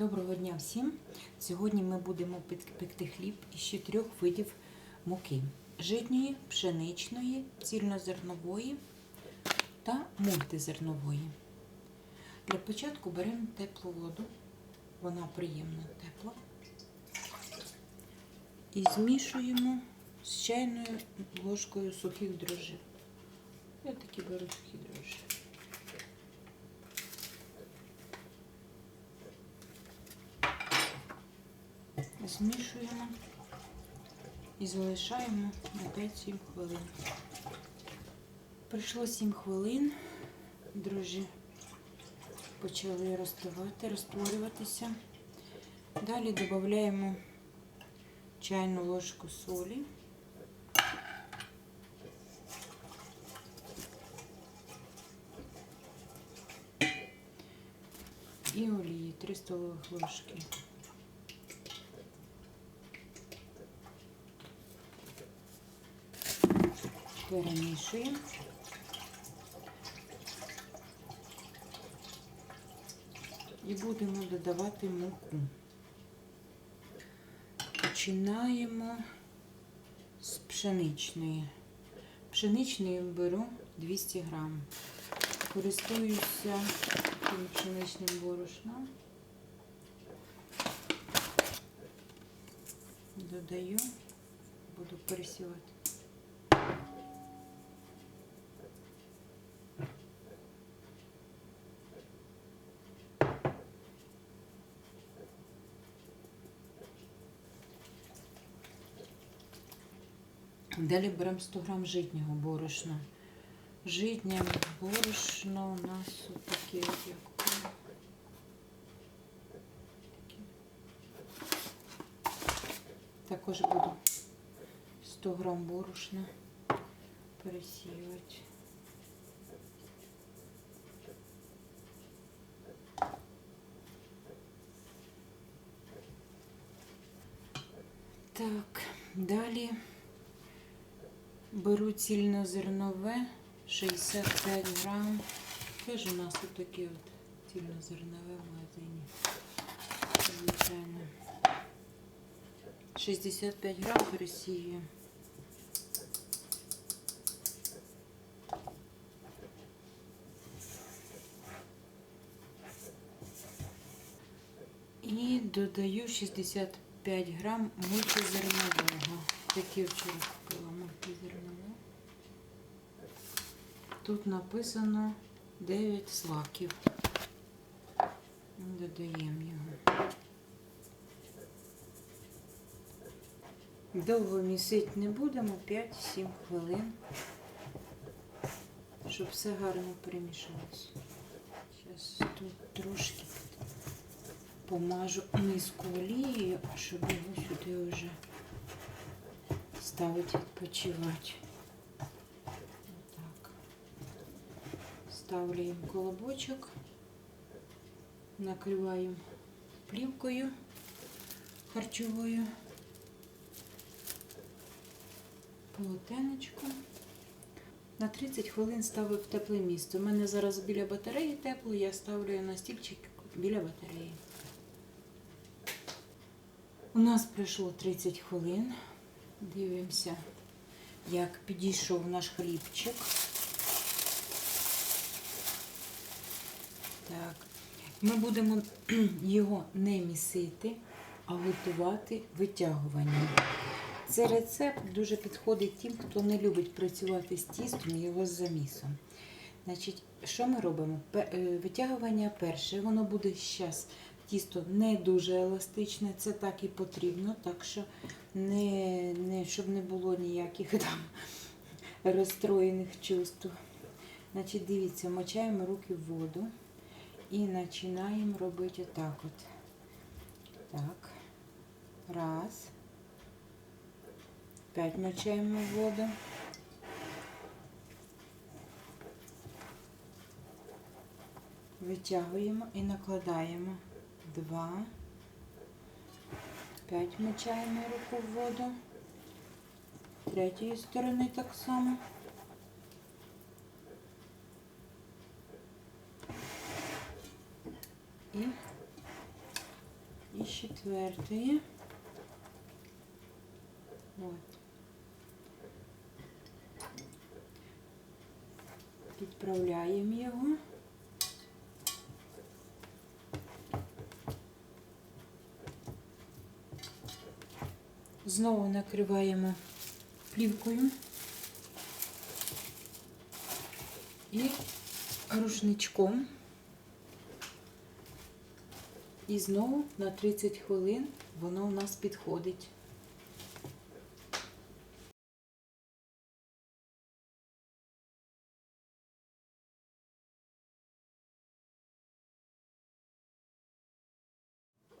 Доброго дня всім! Сьогодні ми будемо пекти хліб із чотирьох видів муки: житньої, пшеничної, цільнозернової та мультизернової. Для початку беремо теплу воду, вона приємно тепла, і змішуємо з чайною ложкою сухих дрожжів. Я такі беру сухі дрожжі. Змішуємо і залишаємо на 5-7 хвилин. Пройшло 7 хвилин, дрожжі почали розставати, розтворюватися. Далі додаємо чайну ложку солі. І олії 3 столових ложки. Перемішуємо. І будемо додавати муку. Починаємо з пшеничної. Пшеничної беру 200 грам. Користуюся таким пшеничним борошном. Додаю, буду пересівати. Далі беремо 100 грам житнього борошна. Житнє борошно у нас таке, як. Також буду 100 грам борошна пересіювати. Так, далі беру цільнозернове 65 грам. Теж у нас тут таке от цільнозернове в магазині. Звичайно. 65 грам пересію. І додаю 65 грам мультизернового. Такі вчора Тут написано 9 слаків. Додаємо його. Довго місити не будемо, 5-7 хвилин, щоб все гарно перемішалося. Зараз тут трошки помажу миску олією, щоб його сюди вже ставити відпочивати. Отак. Ставляємо колобочок, накриваємо плівкою харчовою. полотенечко. На 30 хвилин ставив в тепле місце. У мене зараз біля батареї тепло, я ставлю на стільчик біля батареї. У нас пройшло 30 хвилин. Дивимося, як підійшов наш хлібчик. Так. Ми будемо його не місити, а готувати витягуванням. Цей рецепт дуже підходить тим, хто не любить працювати з тістом і його з замісом. Значить, що ми робимо? Е, Витягування перше, воно буде зараз тісто не дуже еластичне, це так і потрібно, так що не, не, щоб не було ніяких там розстроєних чувств. Значить, дивіться, мочаємо руки в воду і починаємо робити отак от. Так. Раз. П'ять мочаємо воду. Витягуємо і накладаємо. Два. П'ять мочаємо руку в воду. Третьої сторони так само. І І з четвертої. От. Підправляємо його. Знову накриваємо плівкою і рушничком. І знову на 30 хвилин воно у нас підходить.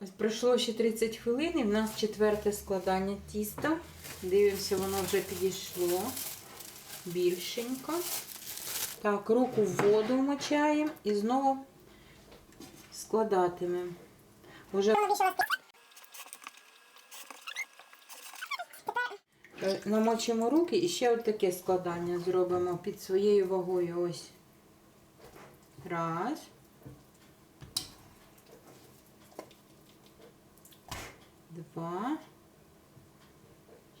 Ось пройшло ще 30 хвилин і в нас четверте складання тіста. Дивимося, воно вже підійшло більшенько. Так, руку в воду вмочаємо і знову складатимемо. Уже Е, намочимо руки і ще от таке складання зробимо під своєю вагою. Ось. Раз. Два.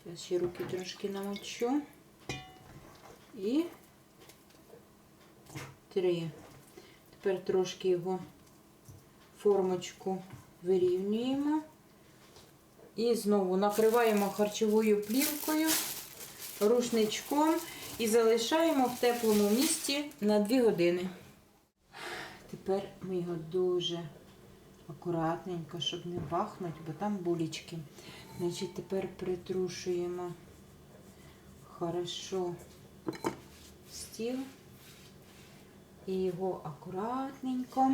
Зараз ще руки трошки намочу. І три. Тепер трошки його формочку вирівнюємо. І знову накриваємо харчовою плівкою, рушничком і залишаємо в теплому місці на 2 години. Тепер ми його дуже акуратненько, щоб не бахнути, бо там булічки. Значить, тепер притрушуємо хорошо стіл і його акуратненько,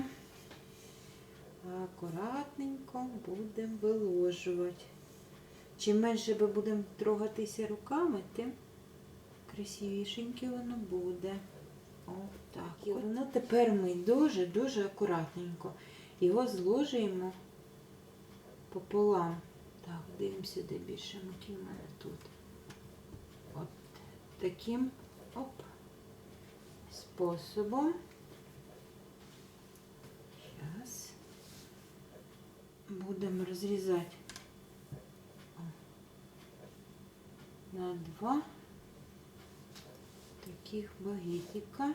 акуратненько будемо виложувати. Чим менше ми будемо трогатися руками, тим красивішеньке воно буде. Отак. І воно тепер ми дуже-дуже акуратненько його зложуємо пополам. Так, дивимося, де більше муки в мене тут. От таким оп, способом. Зараз будемо розрізати на два таких багетика.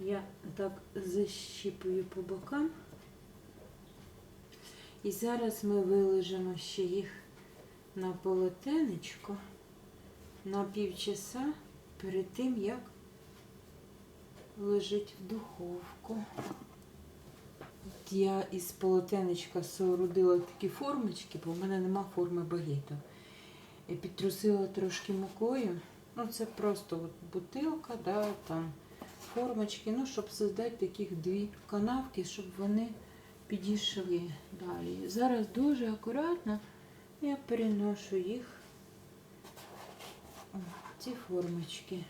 Я так защіпую по бокам. І зараз ми виложимо ще їх на полотенечко на півчаса перед тим, як лежить в духовку. Я із полотенечка соорудила такі формочки, бо в мене нема форми багету. І підтрусила трошки мукою. Ну, це просто от бутилка, да, там формочки, ну, щоб создати таких дві канавки, щоб вони підійшли далі. Зараз дуже акуратно я переношу їх в ці формочки.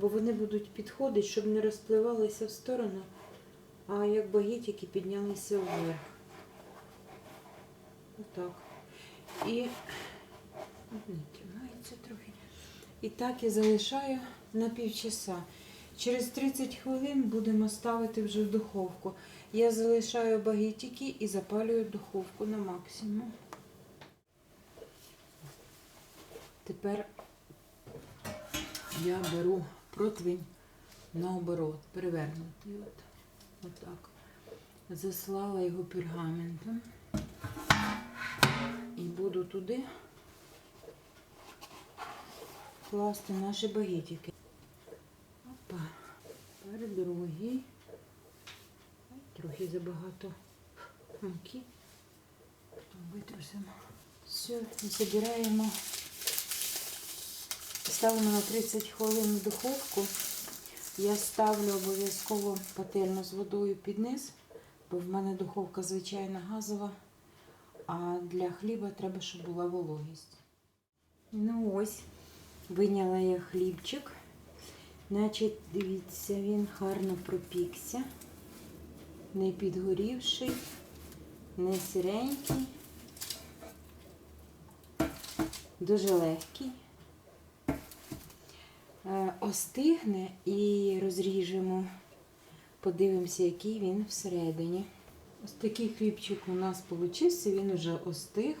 Бо вони будуть підходити, щоб не розпливалися в сторону, а як багетики піднялися вверх. Отак. І не трохи. І так я залишаю на півчаса. Через 30 хвилин будемо ставити вже в духовку. Я залишаю багетики і запалюю духовку на максимум. Тепер я беру противень наоборот, перевернутий. От. Отак. Заслала його пергаментом. І буду туди класти наші багетики. Опа. Тепер другий. Трохи забагато муки. Витрусимо. Все, забираємо. Ставимо на 30 хвилин в духовку. Я ставлю обов'язково пательну з водою під низ, бо в мене духовка звичайна газова, а для хліба треба, щоб була вологість. Ну ось, виняла я хлібчик. Значить, дивіться, він гарно пропікся, не підгорівший, не сиренький. дуже легкий. Е, Остигне і розріжемо. Подивимося, який він всередині. Ось такий хлібчик у нас получився, він вже остиг.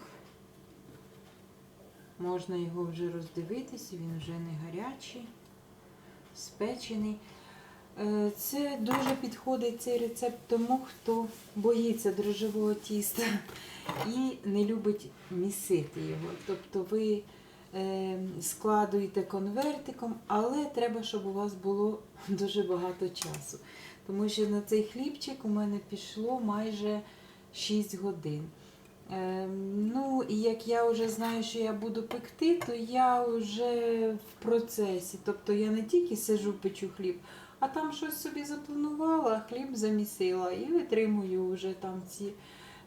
Можна його вже роздивитися, він вже не гарячий, спечений. Е, Це дуже підходить цей рецепт тому, хто боїться дрожжевого тіста і не любить місити його. Тобто ви складуєте конвертиком, але треба, щоб у вас було дуже багато часу. Тому що на цей хлібчик у мене пішло майже 6 годин. Е, ну, і як я вже знаю, що я буду пекти, то я вже в процесі. Тобто я не тільки сижу, печу хліб, а там щось собі запланувала, хліб замісила і витримую вже там ці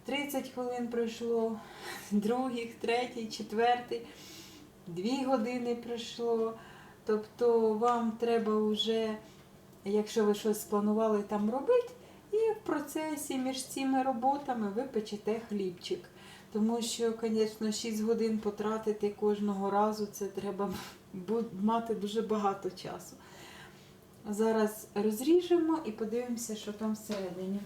30 хвилин пройшло, других, третій, четвертий, дві години пройшло. Тобто вам треба вже, якщо ви щось спланували там робити, і в процесі між цими роботами ви печете хлібчик. Тому що, звісно, 6 годин потратити кожного разу це треба мати дуже багато часу. Зараз розріжемо і подивимося, що там всередині.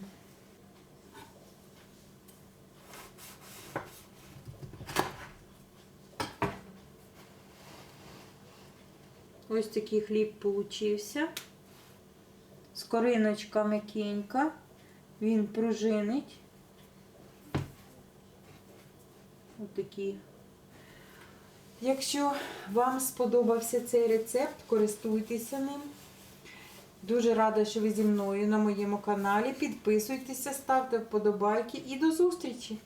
Ось такий хліб получився. Скориночка м'якенька. Він пружинить. Отакі. Якщо вам сподобався цей рецепт, користуйтеся ним. Дуже рада, що ви зі мною на моєму каналі. Підписуйтеся, ставте вподобайки і до зустрічі!